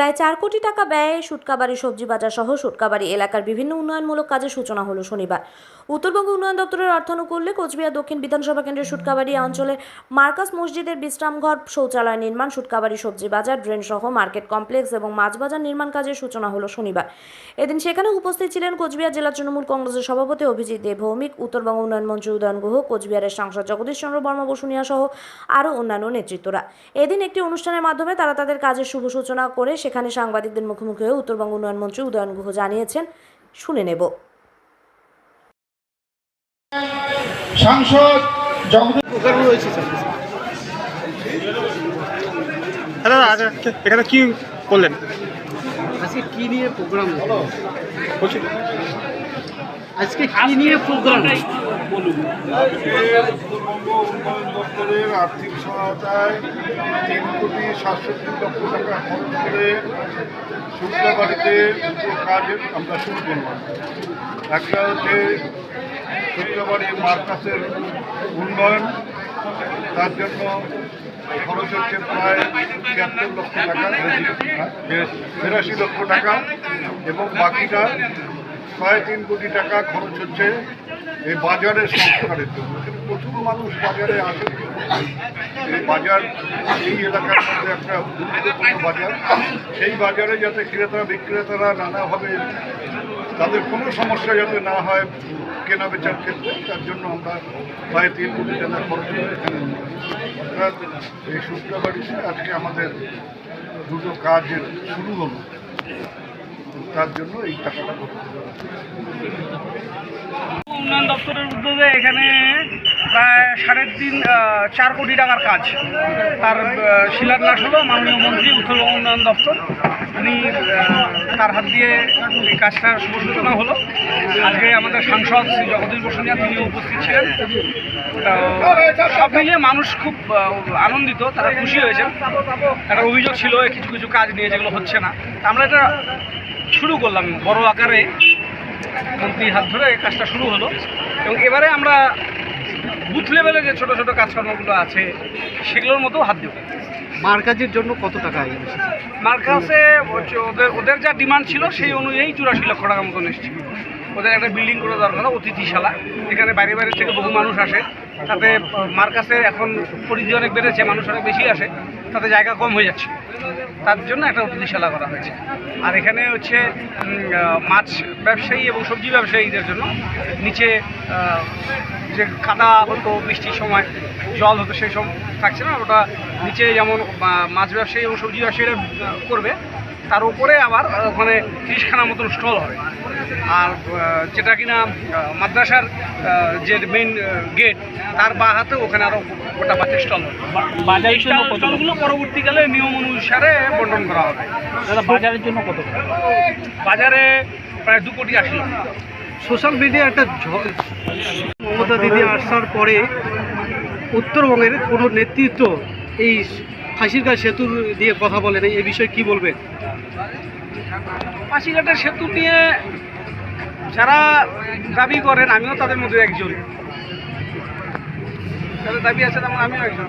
প্রায় চার কোটি টাকা ব্যয়ে সুটকাবাড়ি সবজি বাজার সহ সুটকাবাড়ি এলাকার বিভিন্ন উন্নয়নমূলক কাজের সূচনা হলো শনিবার। উত্তরবঙ্গ উন্নয়ন দপ্তরের অর্থানুকূল্যে কোচবিহার দক্ষিণ বিধানসভা কেন্দ্রের সুটকাবাড়ি অঞ্চলে মার্কাস মসজিদের বিশ্রামঘর শৌচালয় নির্মাণ, সুটকাবাড়ি সবজি বাজার ড্রেন সহ মার্কেট কমপ্লেক্স এবং মাছ বাজার নির্মাণ কাজের সূচনা হলো শনিবার। এদিন সেখানে উপস্থিত ছিলেন কোচবিহার জেলা তৃণমূল কংগ্রেসের সভাপতি অভিজিৎ দেব ভৌমিক উত্তরবঙ্গ উন্নয়ন মন্ত্রী উদয়ন গুহ, কোচবিহারের সাংসদ জগদীশ চন্দ্র বর্মা বসুনিয়া সহ আরও অন্যান্য নেতৃত্বরা। এদিন একটি অনুষ্ঠানের মাধ্যমে তারা তাদের কাজের শুভ সূচনা করে সেখানে সাংবাদিকদের মুখোমুখি হয়ে উত্তরবঙ্গ উন্নয়ন মন্ত্রী উদয়ন গুহ জানিয়েছেন শুনে নেব। সাংসদ এখানে কি করলেন আজকে কি নিয়ে প্রোগ্রাম? বলছি। আজকে কি নিয়ে প্রোগ্রাম? উত্তরবঙ্গ উন্নয়ন দপ্তরের আর্থিক সহায়তায় তিন কোটি সাতষট্টি লক্ষ টাকা খরচ করে শুক্লাবাড়িতে দুটো কাজ আমরা শুরু করলাম একটা হচ্ছে শুক্লাবাড়ির মার্কাসের উন্নয়ন তার জন্য খরচ হচ্ছে প্রায় ছিয়াত্তর লক্ষ টাকা বিরাশি লক্ষ টাকা এবং বাকিটা প্রায় তিন কোটি টাকা খরচ হচ্ছে এই বাজারের সংস্কারের জন্য। প্রচুর মানুষ বাজারে আসে। এই বাজার, এই এলাকার মধ্যে একটা গুরুত্বপূর্ণ বাজার। সেই বাজারে যাতে ক্রেতা, বিক্রেতারা নানাভাবে তাদের কোনো সমস্যা যাতে না হয় কেনা বেচার ক্ষেত্রে, তার জন্য আমরা প্রায় তিন কোটি টাকা খরচ করে এখানে অর্থাৎ এই শুক্রবাড়িতে আজকে আমাদের দুটো কাজের শুরু হলো। তার জন্য এই টাকাটা উন্নয়ন দপ্তরের উদ্যোগে এখানে প্রায় সাড়ে তিন চার কোটি টাকার কাজ। তার শিলান্যাস হলো মাননীয় মন্ত্রী উত্তরবঙ্গ উন্নয়ন দপ্তর। উনি তার হাত দিয়ে এই কাজটার শুভ হলো। আজকে আমাদের সাংসদ শ্রী জগদীশ বসুনিয়া তিনি উপস্থিত ছিলেন। সব মিলিয়ে মানুষ খুব আনন্দিত, তারা খুশি হয়েছেন। একটা অভিযোগ ছিল, কিছু কিছু কাজ নিয়ে যেগুলো হচ্ছে না। আমরা এটা শুরু করলাম বড় আকারে। মন্ত্রীর হাত ধরে কাজটা শুরু হলো। এবং এবারে আমরা বুথ লেভেলে যে ছোট ছোট কাজকর্মগুলো আছে সেগুলোর মতো হাত দেবো। মার্কাজের জন্য কত টাকা হচ্ছে ওদের ওদের যা ডিমান্ড ছিল সেই অনুযায়ী চুরাশি লক্ষ টাকা মতন এসেছিল ওদের একটা বিল্ডিং করে দরকার অতিথিশালা। এখানে বাইরে বাইরে থেকে বহু মানুষ আসে। তাতে মার্কাসে এখন পরিধি অনেক বেড়েছে মানুষ অনেক বেশি আসে। তাতে জায়গা কম হয়ে যাচ্ছে। তার জন্য একটা অতিথিশালা করা হয়েছে। আর এখানে হচ্ছে মাছ ব্যবসায়ী এবং সবজি ব্যবসায়ীদের জন্য নিচে যে কাদা হতো, বৃষ্টির সময় জল হতো, সেই সব থাকছে না। ওটা নিচে যেমন মাছ ব্যবসায়ী এবং সবজি ব্যবসায়ীরা করবে তার উপরে আবার ওখানে তিরিশখানা মতন স্টল হবে। আর যেটা কিনা মাদ্রাসার যে মেইন গেট তার বা হাতে ওখানে আরও গোটা পাঁচটা স্টল হবে। স্টলগুলো পরবর্তীকালে নিয়ম অনুসারে বন্টন করা হবে। দাদা বাজারের জন্য কত? বাজারে প্রায় দু কোটি আশি সোশ্যাল মিডিয়া একটা মমতা দিদি আসার পরে উত্তরবঙ্গের কোনো নেতৃত্ব এই ফাঁসির ফাঁসিরঘাট সেতু দিয়ে কথা বলেন এই বিষয়ে কি বলবেন? পাশিঘাটের সেতু নিয়ে যারা দাবি করেন আমিও তাদের মধ্যে একজন। যাদের দাবি আছে তেমন আমিও একজন।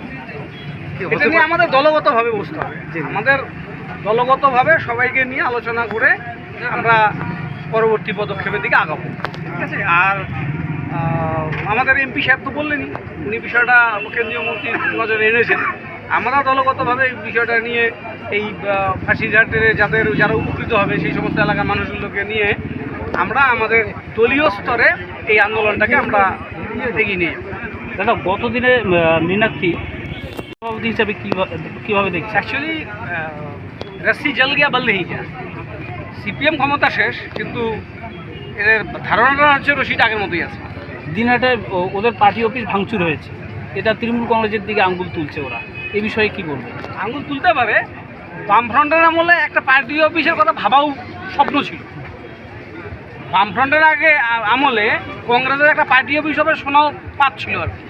এটা নিয়ে? আমাদের দলগতভাবে বসতে হবে। আমাদের দলগতভাবে সবাইকে নিয়ে আলোচনা করে আমরা পরবর্তী পদক্ষেপের দিকে আগাবো। ঠিক আছে? আর আমাদের এমপি সাহেব তো বললেনই উনি বিষয়টা কেন্দ্রীয় মন্ত্রীর নজরে এনেছেন। আমরা দলগতভাবে এই বিষয়টা নিয়ে এই ফাঁসিঘাটের যাদের যারা উপকৃত হবে সেই সমস্ত এলাকার মানুষগুলোকে নিয়ে আমরা আমাদের দলীয় স্তরে এই আন্দোলনটাকে আমরা এগিয়ে নিয়ে দাদা গত দিনে মীনাক্ষী সভাপতি হিসাবে কীভাবে কীভাবে দেখছে অ্যাকচুয়ালি রস্সি জল গিয়া বল নেই গিয়া সিপিএম ক্ষমতা শেষ কিন্তু এদের ধারণাটা হচ্ছে রশিদ আগের মতোই আছে। দিনহাটে ও- ওদের পার্টি অফিস ভাঙচুর হয়েছে। এটা তৃণমূল কংগ্রেসের দিকে আঙ্গুল তুলছে ওরা। এই বিষয়ে কি বলবে আঙুল তুলতে পারে বামফ্রন্টের আমলে একটা পার্টি অফিসের কথা ভাবাও স্বপ্ন ছিল বামফ্রন্টের আগে আমলে কংগ্রেসের একটা পার্টি অফিস হবে শোনাও পাচ্ছিল আর কি।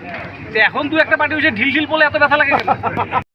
এখন দু একটা পার্টি অফিসে ঢিল ঢিল বলে এত ব্যথা লাগে?